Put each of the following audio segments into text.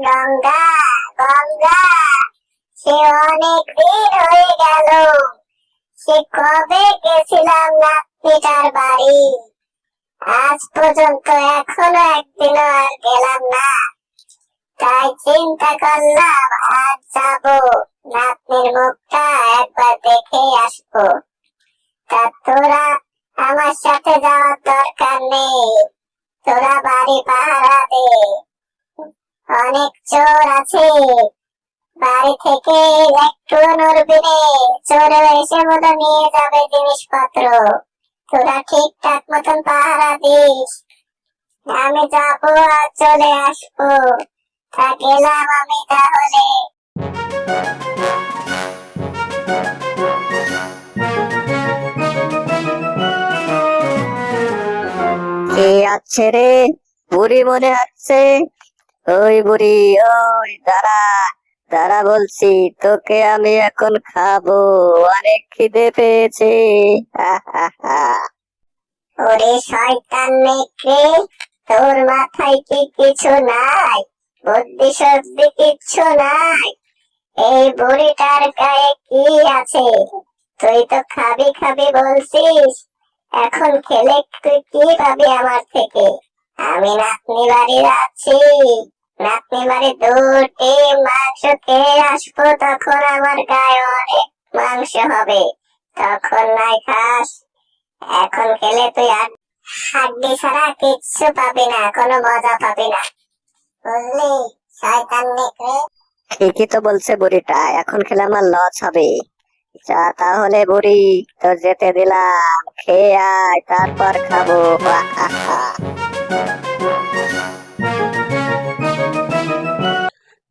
গঙ্গা গঙ্গা, সে অনেক দিন হয়ে গেল। সে কবে গেছিলাম নাতনিটার বাড়ি? আজ পর্যন্ত এখনও একদিনও আর গেলাম না। তাই চিন্তা করলাম, আজ যাব। নাতনির মুখটা একবার দেখে আসব। তা তোরা আমার সাথে যাওয়ার দরকার নেই। তোরা বাড়ি পাহারা দে। অনেক চোর আছে। বাড়ি থেকে একটু চোর এসে মতো নিয়ে যাবে জিনিসপত্র। তোরা ঠিকঠাক মতন পাহারা দিস। আমি যাব আর চলে আসব। তা গেলাম আমি তাহলে। কে আছে রে? বুড়ি মনে হচ্ছে ওই বুড়ি, ওই দাঁড়া দাঁড়া বলছি, তোকে আমি এখন খাব। অনেক খিদে পেয়েছে। ওরে শয়তান নেকড়ে, তোর মাথায় কি কিছু নাই? বুদ্ধি কিচ্ছু নাই? এই বুড়িটার গায়ে কি আছে? তুই তো খাবি খাবি বলছিস। এখন খেলে তুই কি পাবি আমার থেকে? আমি নাতনি বাড়ি যাচ্ছি নাতনি বাড়ি দুটি মাংস খেয়ে আসব, তখন আমার গায়ে অনেক মাংস হবে। তখন নাই খাস। এখন খেলে তুই আর হাড্ডি ছাড়া কিচ্ছু পাবি না, কোনো মজা পাবি না। বুঝলি শয়তান ঠিকই তো বলছে বুড়িটা, এখন খেলে আমার লস হবে। যা তাহলে বুড়ি তো যেতে দিলাম, খেয়ে আয়, তারপর খাব। হা হা হা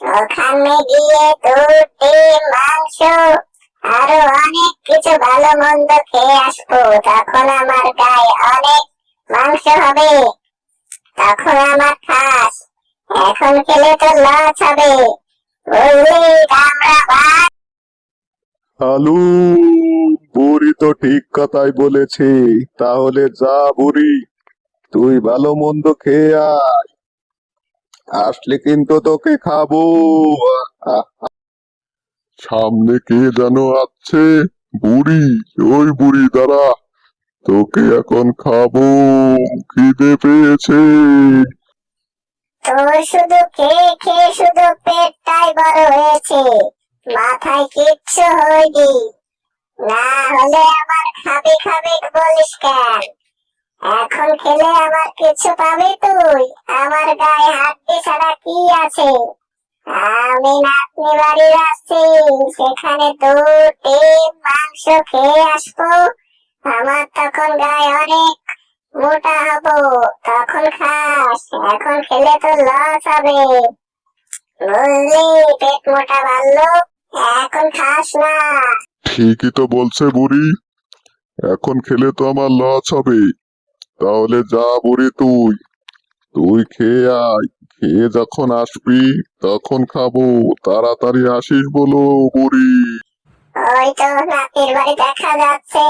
ওখানে গিয়ে দুধ মাংস আরও অনেক কিছু ভালো মন্দ খেয়ে আসব। তখন আমার গায়ে অনেক মাংস হবে। তখন আমার খাস। এখন খেলে তো লস হবে। আলু, বুড়ি তো ঠিক কথাই বলেছে, তাহলে যা বুড়ি, তুই ভালো মন্দ খেয়ে আয়। আসলে কিন্তু তোকে খাব। সামনে কে যেন আছে? বুড়ি, ওই বুড়ি, দাঁড়া। তোকে এখন খাব। খিদে পেয়েছে। তোর শুধু খেয়ে খেয়ে শুধু পেটটাই বড় হয়েছে। মাথায় কিচ্ছু হয়নি। না হলে আমার খাবি খাবি বলিস কেন? এখন খেলে আমার কিছু পাবে তুই। আমার গায়ে হাড্ডি ছাড়া কি আছে? আমি নাতনি বাড়ি যাচ্ছি সেখানে দুধ ডিম মাংস খেয়ে আসব। আমার তখন গায়ে অনেক মোটা হব, তখন খাস, এখন খেলে তো লস হবে। বুঝলি পেট মোটা বাড়লো, এখন খাস না। ঠিকই তো বলছে বুড়ি, এখন খেলে তো আমার লস হবে। তাহলে যা বুড়ি তুই। তুই খেয়ে আয়। খেয়ে যখন আসবি, তখন খাব। তাড়াতাড়ি আসিস বলো বুড়ি। দেখা যাচ্ছে।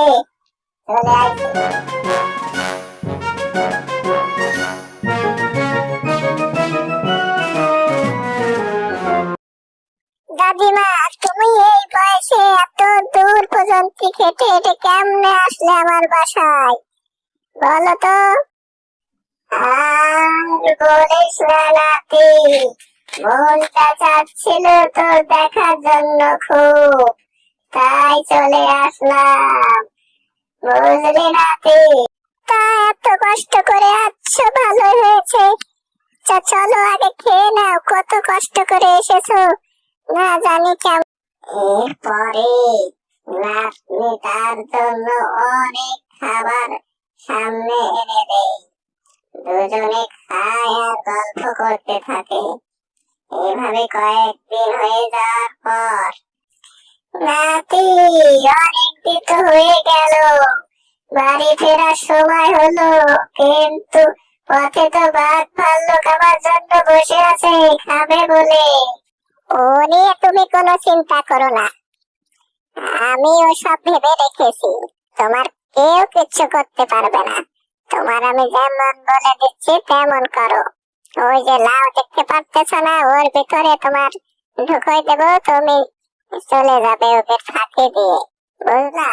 চলে দাদিমা, তুমি এই বয়সে এত দূর পর্যন্ত হেঁটে হেঁটে কেমনে আসলে আমার বাসায়? বলো তো আর বলিস মনটা চাচ্ছিল তোর দেখার জন্য খুব, তাই চলে আসলাম। বুঝলি নাতি? তা এত কষ্ট করে ভালো হয়েছে। আচ্ছা চলো আগে খেয়ে নাও, কত কষ্ট করে এসেছ। না জানি কেমন। এরপরে নাতনি তার জন্য অনেক খাবার সামনে এনে দেয় দুজনে খায় আর গল্প করতে থাকে। এভাবে কয়েকদিন হয়ে যাওয়ার পর নাতি তো হয়ে গেল। বাড়ি ফেরার সময় হলো, কিন্তু পথে তো জন্য বসে আছে খাবে বলে। ও নিয়ে তুমি কোনো চিন্তা করো না। আমি ওসব ভেবে রেখেছি। তোমার কেউ কিচ্ছু করতে পারবে না। তোমার আমি যেমন বলে দিচ্ছি, তেমন করো। ওই যে লাউ দেখতে পারতেছ না, ওর ভিতরে তোমার ঢুকাই দেবো, তুমি চলে যাবে ওকে ফাঁকি দিয়ে। বুঝলা?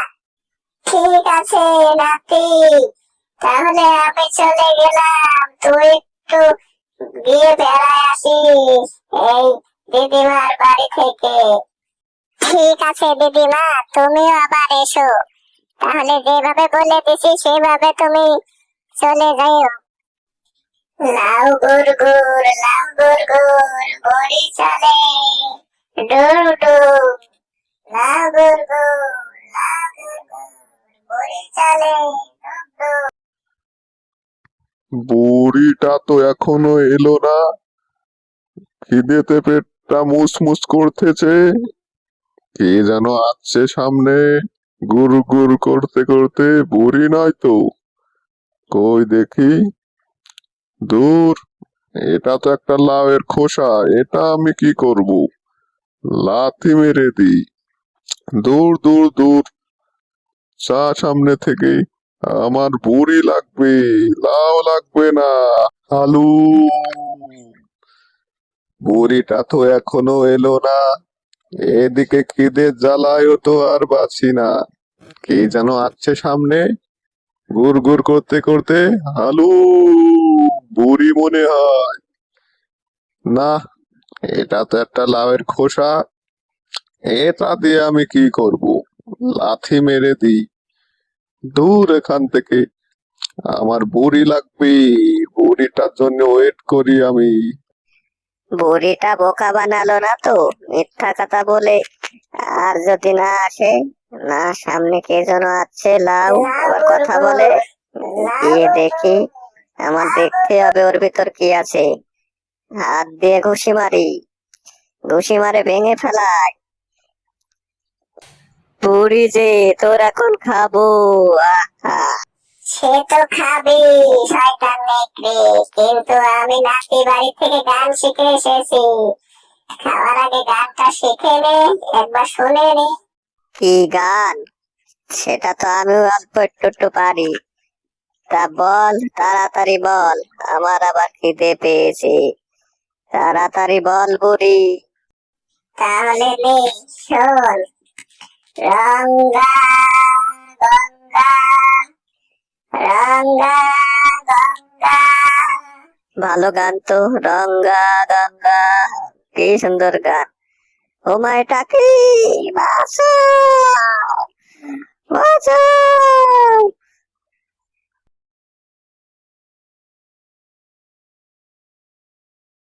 ঠিক আছে, নাতি। তাহলে আমি চলে গেলাম। তুই একটু গিয়ে বেড়ায় আসিস, এই দিদিমার বাড়ি থেকে। ঠিক আছে, দিদিমা, তুমিও আবার এসো। তাহলে যেভাবে বলে দিছি, সেভাবে তুমি চলে যাও লাউ গুড় গুড়, লাউ গুড় গুড়, বড়ি চলে ডুর ডুর লাউ গুড় গুড়, লাউ গুড় গুড়, বড়ি চলে বুড়িটা তো এখনও এলো না। খিদেতে পেটটা মুসমুস করতেছে। কে যেন আসছে সামনে। গুর গুর করতে করতে বুড়ি নয় তো। কই দেখি? দূর, এটা তো একটা লাউয়ের খোসা, এটা আমি কি করব? লাথি মেরে দিই। দূর দূর দূর। চা সামনে থেকে আমার বুড়ি লাগবে, লাউ লাগবে না, আলু। বুড়িটা তো এখনও এলো না। এদিকে খিদের জ্বালায়ও তো আর বাঁচি না। কি যেন আছে সামনে? গুর গুর করতে করতে আলু বুড়ি মনে হয়। না, এটা তো একটা লাউয়ের খোসা। এটা দিয়ে আমি কি করব? লাথি মেরে দিই। দূর এখান থেকে। আমার বুড়ি লাগবে। বুড়িটার জন্য ওয়েট করি আমি। বুড়িটা বোকা বানালো না তো? মিথ্যা কথা বলে আর যদি না আসে, না, সামনে কে যেন আছে, লাউ, আবার কথা বলে। গিয়ে দেখি, আমার দেখতে হবে ওর ভিতর কি আছে। হাত দিয়ে ঘুষি মারি। ঘুষি মারে ভেঙে ফেলাই বুড়ি যে, তোর এখন খাব, আহা। সে তো খাবি শয়তান নেকড়ে। কিন্তু আমি নাতি বাড়ি থেকে গান শিখে এসেছি। খাওয়ার আগে গানটা শিখে নে একবার শুনে নে। কি গান? সেটা তো আমিও অল্প একটু একটু পারি। তা বল তাড়াতাড়ি বল আমার আবার খিদে পেয়েছে। তাড়াতাড়ি বল বুড়ি। তাহলে নে শোন। রঙ্গা গঙ্গা। ভালো গান তো রঙ্গা গঙ্গা কি সুন্দর গান। ও মায় কি বাঁচাও বাঁচাও।